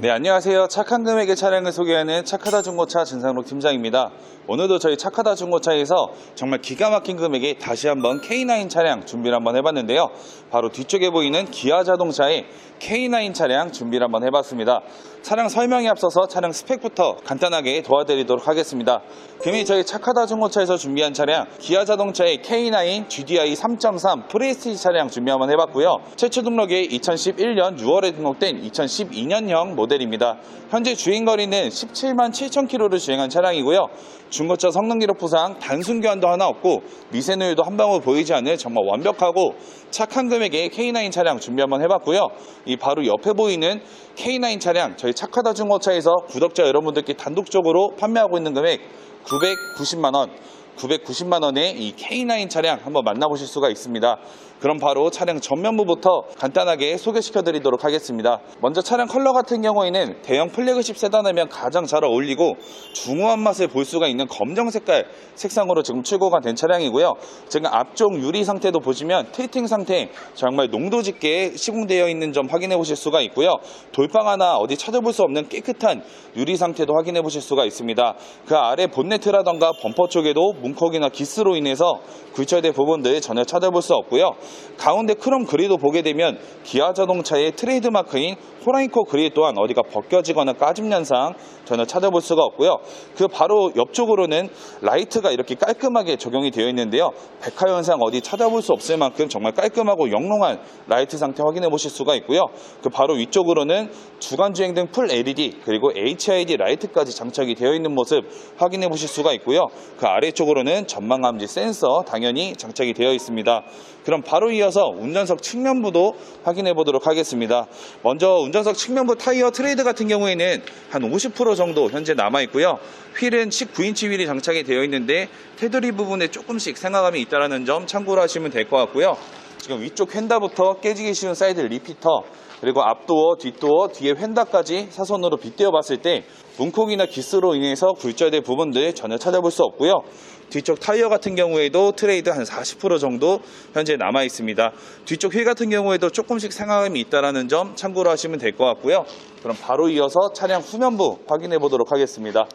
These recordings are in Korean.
네, 안녕하세요. 착한 금액의 차량을 소개하는 착하다 중고차 진상록 팀장입니다. 오늘도 저희 착하다 중고차에서 정말 기가 막힌 금액에 다시 한번 K9 차량 준비를 한번 해봤는데요. 바로 뒤쪽에 보이는 기아 자동차의 K9 차량 준비를 한번 해봤습니다. 차량 설명에 앞서서 차량 스펙부터 간단하게 도와드리도록 하겠습니다. 금이 저희 착하다 중고차에서 준비한 차량 기아 자동차의 K9 GDI 3.3 프레스티지 차량 준비 한번 해봤고요. 최초 등록이 2011년 6월에 등록된 2012년형 모델 입니다. 현재 주행거리는 17만 7천 킬로를 주행한 차량이고요. 중고차 성능 기록 부상 단순 교환도 하나 없고 미세누유도 한 방울 보이지 않는 정말 완벽하고 착한 금액의 K9 차량 준비 한번 해봤고요. 이 바로 옆에 보이는 K9 차량 저희 착하다 중고차에서 구독자 여러분들께 단독적으로 판매하고 있는 금액 990만 원. 990만 원의 이 K9 차량 한번 만나보실 수가 있습니다. 그럼 바로 차량 전면부부터 간단하게 소개시켜 드리도록 하겠습니다. 먼저 차량 컬러 같은 경우에는 대형 플래그십 세단이면 가장 잘 어울리고 중후한 맛을 볼 수가 있는 검정 색깔 색상으로 지금 출고가 된 차량이고요. 지금 앞쪽 유리 상태도 보시면 틸팅 상태 정말 농도 짙게 시공되어 있는 점 확인해 보실 수가 있고요. 돌방 하나 어디 찾아볼 수 없는 깨끗한 유리 상태도 확인해 보실 수가 있습니다. 그 아래 본네트라던가 범퍼 쪽에도 문 콕이나 기스로 인해서 굴절된 부분들 전혀 찾아볼 수 없고요. 가운데 크롬 그릴도 보게 되면 기아 자동차의 트레이드 마크인 호라이코 그릴 또한 어디가 벗겨지거나 까짐 현상 전혀 찾아볼 수가 없고요. 그 바로 옆쪽으로는 라이트가 이렇게 깔끔하게 적용이 되어 있는데요. 백화 현상 어디 찾아볼 수 없을 만큼 정말 깔끔하고 영롱한 라이트 상태 확인해 보실 수가 있고요. 그 바로 위쪽으로는 주간 주행 등 풀 LED 그리고 HID 라이트까지 장착이 되어 있는 모습 확인해 보실 수가 있고요. 그 아래쪽으로 는 전망 감지 센서 당연히 장착이 되어 있습니다. 그럼 바로 이어서 운전석 측면부도 확인해 보도록 하겠습니다. 먼저 운전석 측면부 타이어 트레이드 같은 경우에는 한 50% 정도 현재 남아 있고요. 휠은 19인치 휠이 장착이 되어 있는데 테두리 부분에 조금씩 생화감이 있다는 점 참고로 하시면 될 것 같고요. 지금 위쪽 휀다부터 깨지기 쉬운 사이드 리피터 그리고 앞도어, 뒷도어, 뒤에 휀다까지 사선으로 빗대어 봤을 때 문콕이나 기스로 인해서 굴절된 부분들 전혀 찾아볼 수 없고요. 뒤쪽 타이어 같은 경우에도 트레이드 한 40% 정도 현재 남아 있습니다. 뒤쪽 휠 같은 경우에도 조금씩 생화감이 있다는 점 참고로 하시면 될 것 같고요. 그럼 바로 이어서 차량 후면부 확인해 보도록 하겠습니다.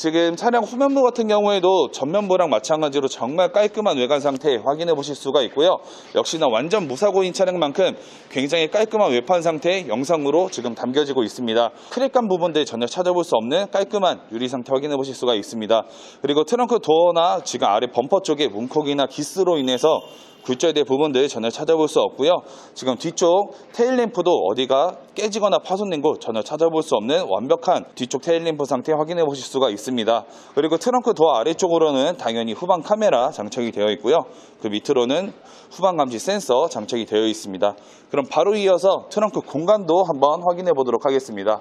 지금 차량 후면부 같은 경우에도 전면부랑 마찬가지로 정말 깔끔한 외관 상태 확인해 보실 수가 있고요. 역시나 완전 무사고인 차량만큼 굉장히 깔끔한 외판 상태 영상으로 지금 담겨지고 있습니다. 크랙감 부분들 전혀 찾아볼 수 없는 깔끔한 유리 상태 확인해 보실 수가 있습니다. 그리고 트렁크 도어나 지금 아래 범퍼 쪽에 문콕이나 기스로 인해서 굴절된 부분들 전혀 찾아볼 수 없고요. 지금 뒤쪽 테일램프도 어디가 깨지거나 파손된 곳 전혀 찾아볼 수 없는 완벽한 뒤쪽 테일램프 상태 확인해 보실 수가 있습니다. 그리고 트렁크 도어 아래쪽으로는 당연히 후방 카메라 장착이 되어 있고요. 그 밑으로는 후방 감지 센서 장착이 되어 있습니다. 그럼 바로 이어서 트렁크 공간도 한번 확인해 보도록 하겠습니다.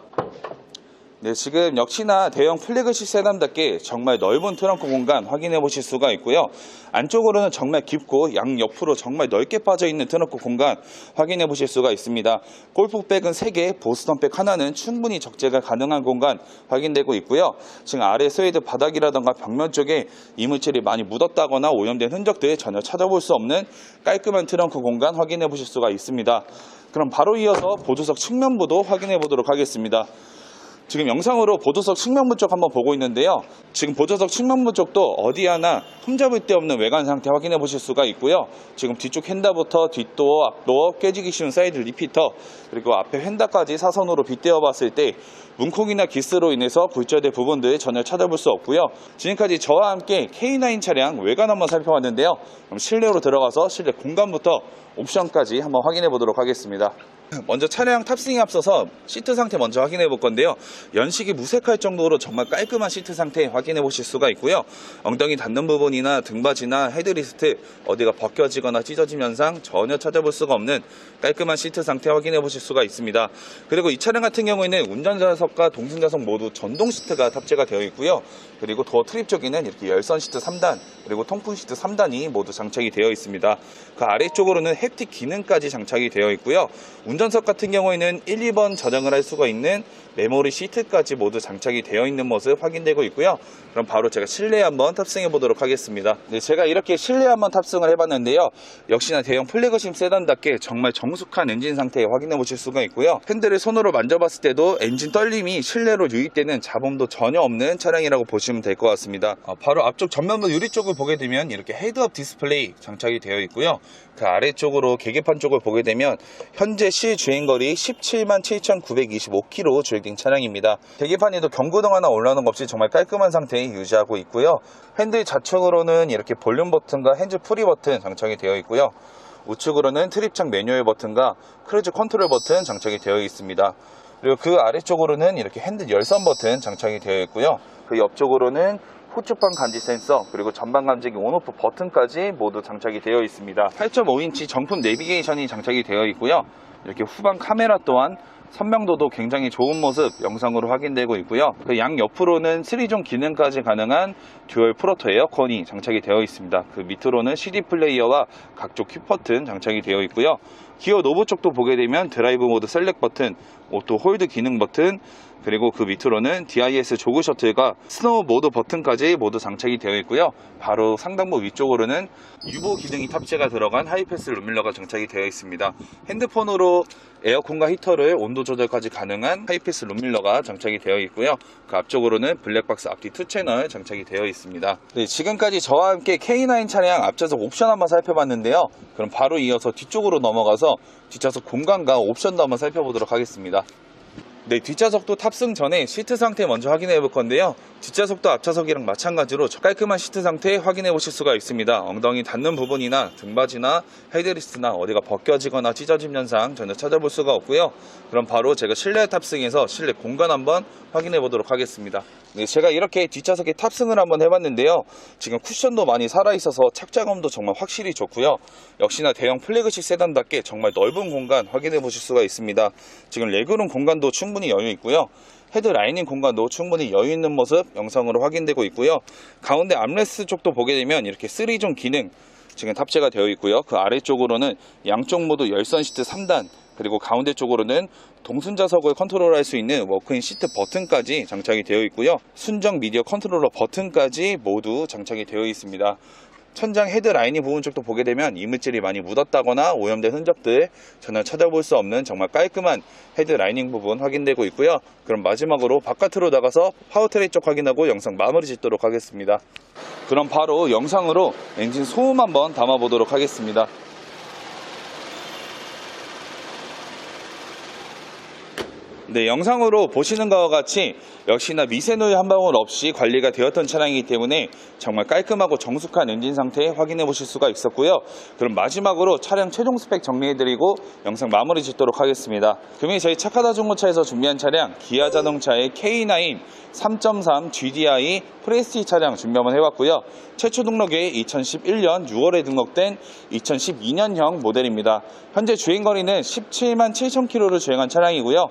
네, 지금 역시나 대형 플래그십 세단답게 정말 넓은 트렁크 공간 확인해 보실 수가 있고요. 안쪽으로는 정말 깊고 양옆으로 정말 넓게 빠져 있는 트렁크 공간 확인해 보실 수가 있습니다. 골프백은 3개, 보스턴백 하나는 충분히 적재가 가능한 공간 확인되고 있고요. 지금 아래 스웨이드 바닥이라던가 벽면 쪽에 이물질이 많이 묻었다거나 오염된 흔적들 전혀 찾아볼 수 없는 깔끔한 트렁크 공간 확인해 보실 수가 있습니다. 그럼 바로 이어서 보조석 측면부도 확인해 보도록 하겠습니다. 지금 영상으로 보조석 측면부 쪽 한번 보고 있는데요. 지금 보조석 측면부 쪽도 어디 하나 흠잡을 데 없는 외관 상태 확인해 보실 수가 있고요. 지금 뒤쪽 핸다부터 뒷도어, 앞도어, 깨지기 쉬운 사이드 리피터, 그리고 앞에 핸다까지 사선으로 빗대어 봤을 때 문콕이나 기스로 인해서 굴절된 부분들 전혀 찾아볼 수 없고요. 지금까지 저와 함께 K9 차량 외관 한번 살펴봤는데요. 그럼 실내로 들어가서 실내 공간부터 옵션까지 한번 확인해 보도록 하겠습니다. 먼저 차량 탑승에 앞서서 시트 상태 먼저 확인해 볼 건데요. 연식이 무색할 정도로 정말 깔끔한 시트 상태 확인해 보실 수가 있고요. 엉덩이 닿는 부분이나 등받이나 헤드리스트 어디가 벗겨지거나 찢어짐 현상 전혀 찾아볼 수가 없는 깔끔한 시트 상태 확인해 보실 수가 있습니다. 그리고 이 차량 같은 경우에는 운전자석과 동승자석 모두 전동 시트가 탑재가 되어 있고요. 그리고 도어 트립 쪽에는 이렇게 열선 시트 3단 그리고 통풍 시트 3단이 모두 장착이 되어 있습니다. 그 아래쪽으로는 햅틱 기능까지 장착이 되어 있고요. 운전석 같은 경우에는 1, 2번 저장을 할 수가 있는 메모리 시트까지 모두 장착이 되어 있는 모습 확인되고 있고요. 그럼 바로 제가 실내에 한번 탑승해 보도록 하겠습니다. 네, 제가 이렇게 실내에 한번 탑승을 해봤는데요. 역시나 대형 플래그십 세단답게 정말 정숙한 엔진 상태 확인해 보실 수가 있고요. 핸들을 손으로 만져봤을 때도 엔진 떨림이 실내로 유입되는 잡음도 전혀 없는 차량이라고 보시면 될 것 같습니다. 어, 바로 앞쪽 전면부 유리 쪽을 보게 되면 이렇게 헤드업 디스플레이 장착이 되어 있고요. 그 아래쪽으로 계기판 쪽을 보게 되면 현재 시 주행거리 17만 7,925km 주행된 차량입니다. 계기판에도 경고등 하나 올라오는 것 없이 정말 깔끔한 상태에 유지하고 있고요. 핸들 좌측으로는 이렇게 볼륨 버튼과 핸즈 프리 버튼 장착이 되어 있고요. 우측으로는 트립창 매뉴얼 버튼과 크루즈 컨트롤 버튼 장착이 되어 있습니다. 그리고 그 아래쪽으로는 이렇게 핸들 열선 버튼 장착이 되어 있고요. 그 옆쪽으로는 후측방 감지 센서 그리고 전방 감지기 온오프 버튼까지 모두 장착이 되어 있습니다. 8.5인치 정품 내비게이션이 장착이 되어 있고요. 이렇게 후방 카메라 또한 선명도도 굉장히 좋은 모습 영상으로 확인되고 있고요. 그 양 옆으로는 3종 기능까지 가능한 듀얼 프로토 에어컨이 장착이 되어 있습니다. 그 밑으로는 CD 플레이어와 각종 큐 버튼 장착이 되어 있고요. 기어 노브 쪽도 보게 되면 드라이브 모드 셀렉 버튼, 오토 홀드 기능 버튼, 그리고 그 밑으로는 DIS 조그 셔틀과 스노우 모드 버튼까지 모두 장착이 되어 있고요. 바로 상단부 위쪽으로는 유보 기능이 탑재가 들어간 하이패스 룸밀러가 장착이 되어 있습니다. 핸드폰으로 에어컨과 히터를 온도 조절까지 가능한 하이패스 룸밀러가 장착이 되어 있고요. 그 앞쪽으로는 블랙박스 앞뒤 투 채널 장착이 되어 있습니다. 네, 지금까지 저와 함께 K9 차량 앞좌석 옵션 한번 살펴봤는데요. 그럼 바로 이어서 뒤쪽으로 넘어가서 뒷좌석 공간과 옵션도 한번 살펴보도록 하겠습니다. 네, 뒷좌석도 탑승 전에 시트 상태 먼저 확인해 볼 건데요. 뒷좌석도 앞좌석이랑 마찬가지로 깔끔한 시트 상태 확인해 보실 수가 있습니다. 엉덩이 닿는 부분이나 등받이나 헤드리스트나 어디가 벗겨지거나 찢어짐 현상 전혀 찾아볼 수가 없고요. 그럼 바로 제가 실내 탑승해서 실내 공간 한번 확인해 보도록 하겠습니다. 네, 제가 이렇게 뒷좌석에 탑승을 한번 해봤는데요. 지금 쿠션도 많이 살아있어서 착장감도 정말 확실히 좋고요. 역시나 대형 플래그십 세단답게 정말 넓은 공간 확인해 보실 수가 있습니다. 지금 레그룸 공간도 충분히 여유 있고요. 헤드 라이닝 공간도 충분히 여유 있는 모습 영상으로 확인되고 있고요. 가운데 암레스 쪽도 보게 되면 이렇게 3종 기능 지금 탑재가 되어 있고요. 그 아래쪽으로는 양쪽 모두 열선 시트 3단 그리고 가운데 쪽으로는 동순 좌석을 컨트롤할 수 있는 워크인 시트 버튼까지 장착이 되어 있고요. 순정 미디어 컨트롤러 버튼까지 모두 장착이 되어 있습니다. 천장 헤드 라이닝 부분 쪽도 보게 되면 이물질이 많이 묻었다거나 오염된 흔적들 전혀 찾아볼 수 없는 정말 깔끔한 헤드 라이닝 부분 확인되고 있고요. 그럼 마지막으로 바깥으로 나가서 파워트레인 쪽 확인하고 영상 마무리 짓도록 하겠습니다. 그럼 바로 영상으로 엔진 소음 한번 담아보도록 하겠습니다. 네, 영상으로 보시는 것과 같이 역시나 미세노유 한 방울 없이 관리가 되었던 차량이기 때문에 정말 깔끔하고 정숙한 엔진 상태 확인해 보실 수가 있었고요. 그럼 마지막으로 차량 최종 스펙 정리해드리고 영상 마무리 짓도록 하겠습니다. 그러면 저희 착하다 중고차에서 준비한 차량 기아 자동차의 K9 3.3 GDI 프레스티 차량 준비 한번 해봤고요. 최초 등록에 2011년 6월에 등록된 2012년형 모델입니다. 현재 주행 거리는 17만 7천 킬로를 주행한 차량이고요.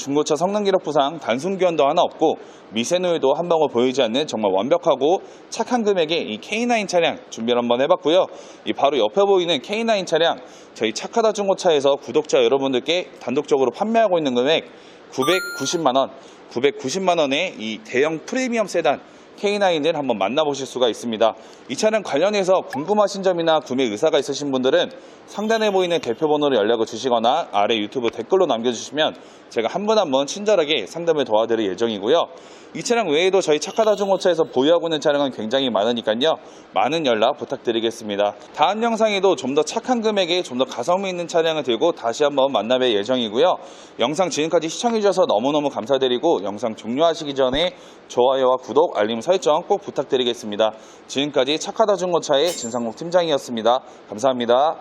중고차 성능 기록 부상 단순 교환도 하나 없고 미세노유도 한 방울 보이지 않는 정말 완벽하고 착한 금액의 이 K9 차량 준비를 한번 해봤고요. 이 바로 옆에 보이는 K9 차량 저희 착하다 중고차에서 구독자 여러분들께 단독적으로 판매하고 있는 금액 990만 원, 990만 원의 이 대형 프리미엄 세단 K9을 한번 만나보실 수가 있습니다. 이 차량 관련해서 궁금하신 점이나 구매 의사가 있으신 분들은 상단에 보이는 대표번호로 연락을 주시거나 아래 유튜브 댓글로 남겨주시면 제가 한 분 한 분 친절하게 상담을 도와드릴 예정이고요. 이 차량 외에도 저희 착하다 중고차에서 보유하고 있는 차량은 굉장히 많으니까요. 많은 연락 부탁드리겠습니다. 다음 영상에도 좀 더 착한 금액에 좀 더 가성비 있는 차량을 들고 다시 한번 만나뵐 예정이고요. 영상 지금까지 시청해주셔서 너무너무 감사드리고 영상 종료하시기 전에 좋아요와 구독, 알림 설정 꼭 부탁드리겠습니다. 지금까지 착하다 중고차의 진상목 팀장이었습니다. 감사합니다.